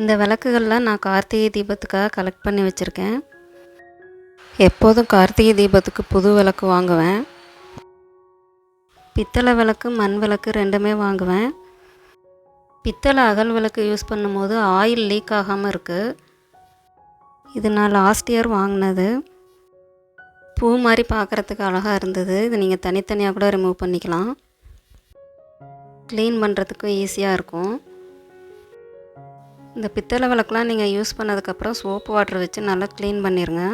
இந்த விளக்குகள்லாம் நான் கார்த்திகை தீபத்துக்காக கலெக்ட் பண்ணி வச்சுருக்கேன். எப்போதும் கார்த்திகை தீபத்துக்கு புது விளக்கு வாங்குவேன். பித்தளை விளக்கு மண் விளக்கு ரெண்டுமே வாங்குவேன். பித்தளை அகல் விளக்கு யூஸ் பண்ணும்போது ஆயில் லீக் ஆகாமல் இருக்குது இது நான் லாஸ்ட் இயர் வாங்கினது. பூ மாதிரி பார்க்குறதுக்கு அழகாக இருந்தது. இது நீங்கள் தனித்தனியாக கூட ரிமூவ் பண்ணிக்கலாம். க்ளீன் பண்ணுறதுக்கும் ஈஸியாக இருக்கும். இந்த பித்தளை விளக்குலாம் நீங்கள் யூஸ் பண்ணதுக்கப்புறம் சோப்பு வாட்டர் வச்சு நல்லா க்ளீன் பண்ணிடுங்க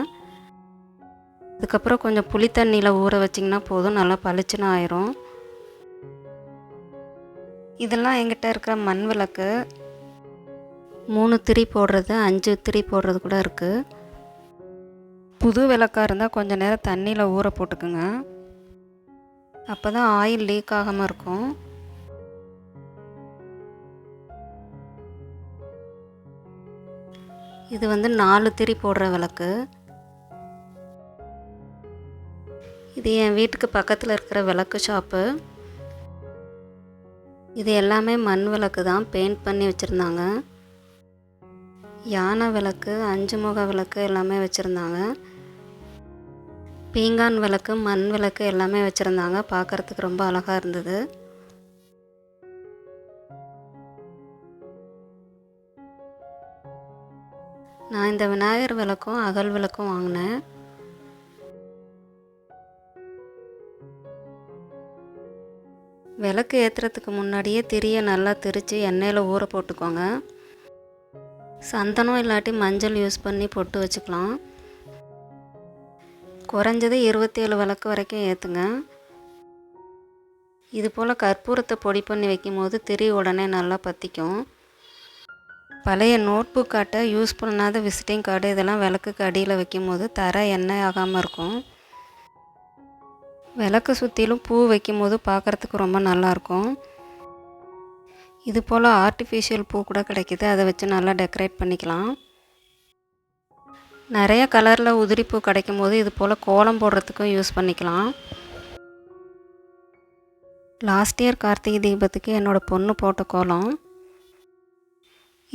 அதுக்கப்புறம் கொஞ்சம் புளி தண்ணியில் ஊற வச்சிங்கன்னா போதும் நல்லா பளிச்சுன்னு ஆயிரும். இதெல்லாம் எங்கிட்ட இருக்கிற மண் விளக்கு. மூணு திரி போடுறது அஞ்சு திரி போடுறது கூட இருக்குது புது விளக்காக இருந்தால் கொஞ்சம் நேரம் தண்ணியில் ஊற போட்டுக்குங்க. அப்போ தான் ஆயில் லீக் ஆகாமல் இருக்கும். இது வந்து நாலு திரி போடுற விளக்கு. இது என் வீட்டுக்கு பக்கத்தில் இருக்கிற விளக்கு ஷாப்பு. இது எல்லாமே மண் விளக்கு தான் பெயிண்ட் பண்ணி வச்சுருந்தாங்க. யானை விளக்கு அஞ்சு முக விளக்கு எல்லாமே வச்சுருந்தாங்க. பீங்கான் விளக்கு மண் விளக்கு எல்லாமே வச்சுருந்தாங்க. பார்க்குறதுக்கு ரொம்ப அழகாக இருந்தது. நான் இந்த விநாயகர் விளக்கும் அகல் விளக்கும் வாங்கினேன். விளக்கு ஏற்றுறதுக்கு முன்னாடியே திரியை நல்லா திரித்து எண்ணெயில் ஊற போட்டுக்கோங்க. சந்தனம் இல்லாட்டி மஞ்சள் யூஸ் பண்ணி பொட்டு வச்சுக்கலாம். குறைஞ்சது இருபத்தேழு விளக்கு வரைக்கும் ஏற்றுங்க இது போல் கற்பூரத்தை பொடி பண்ணி வைக்கும் போது திரி உடனே நல்லா பற்றிக்கும் பழைய நோட் புக் யூஸ் பண்ணாத விசிட்டிங் கார்டு இதெல்லாம் விளக்குக்கு அடியில் வைக்கும் போது தர எண்ணெய் ஆகாமல் இருக்கும். விளக்கு சுற்றிலும் பூ வைக்கும் போது பார்க்குறதுக்கு ரொம்ப நல்லாயிருக்கும் இது போல் ஆர்டிஃபிஷியல் பூ கூட கிடைக்கிது. அதை வச்சு நல்லா டெக்கரேட் பண்ணிக்கலாம். நிறைய கலரில் உதிரி பூ கிடைக்கும் போது இது போல் கோலம் போடுறதுக்கும் யூஸ் பண்ணிக்கலாம். லாஸ்ட் இயர் கார்த்திகை தீபத்துக்கு என்னோடய பொண்ணு போட்ட கோலம்.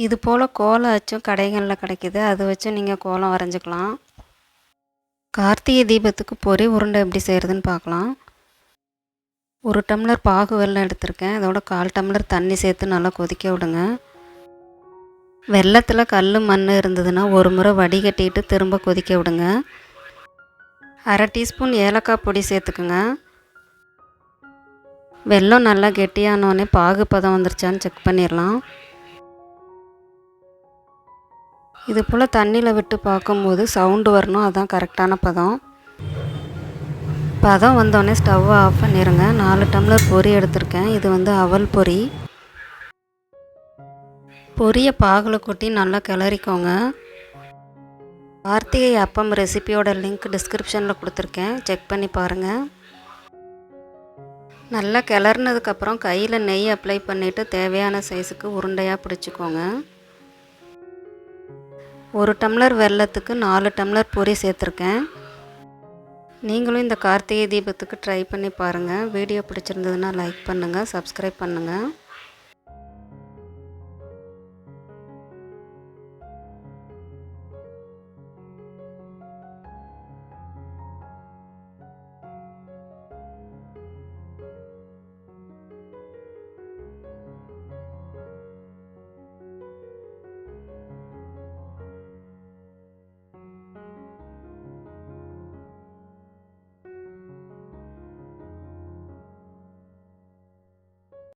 இது போல் கோலம் அச்சும் கடைகளில் கிடைக்கிது. அதை வச்சும் நீங்கள் கோலம் வரைஞ்சிக்கலாம். கார்த்திகை தீபத்துக்கு பொறி உருண்டை எப்படி செய்கிறதுன்னு பார்க்கலாம். ஒரு டம்ளர் பாகு வெள்ளம் எடுத்திருக்கேன். அதோட கால் டம்ளர் தண்ணி சேர்த்து நல்லா கொதிக்க விடுங்க. வெள்ளத்தில் கல் மண் இருந்ததுன்னா ஒரு முறை வடிகட்டிட்டு திரும்ப கொதிக்க விடுங்க. அரை டீஸ்பூன் ஏலக்காய் பொடி சேர்த்துக்குங்க. வெல்லம் நல்லா கெட்டியானோடனே பாகு பதம் வந்துருச்சான்னு செக் பண்ணிடலாம் இது போல் தண்ணியில் விட்டு பார்க்கும்போது சவுண்டு வரணும். அதுதான் கரெக்டான பதம். பதம் வந்தோடனே ஸ்டவ்வை ஆஃப் பண்ணிடுங்க நாலு டம்ளர் பொரி எடுத்திருக்கேன். இது வந்து அவல் பொரி பொரியை பாகில் கொட்டி நல்லா கிளறிக்கோங்க. கார்த்திகை அப்பம் ரெசிபியோட லிங்க் டிஸ்கிரிப்ஷனில் கொடுத்துருக்கேன். செக் பண்ணி பாருங்கள் நல்லா கிளறினதுக்கப்புறம் கையில் நெய் அப்ளை பண்ணிவிட்டு தேவையான சைஸுக்கு உருண்டையாக பிடிச்சிக்கோங்க. ஒரு டம்ளர் வெள்ளத்துக்கு நாலு டம்ளர் பொரி சேர்த்துருக்கேன். நீங்களும் இந்த கார்த்திகை தீபத்துக்கு ட்ரை பண்ணி பாருங்கள் வீடியோ பிடிச்சிருந்ததுன்னா லைக் பண்ணுங்கள் சப்ஸ்கிரைப் பண்ணுங்கள்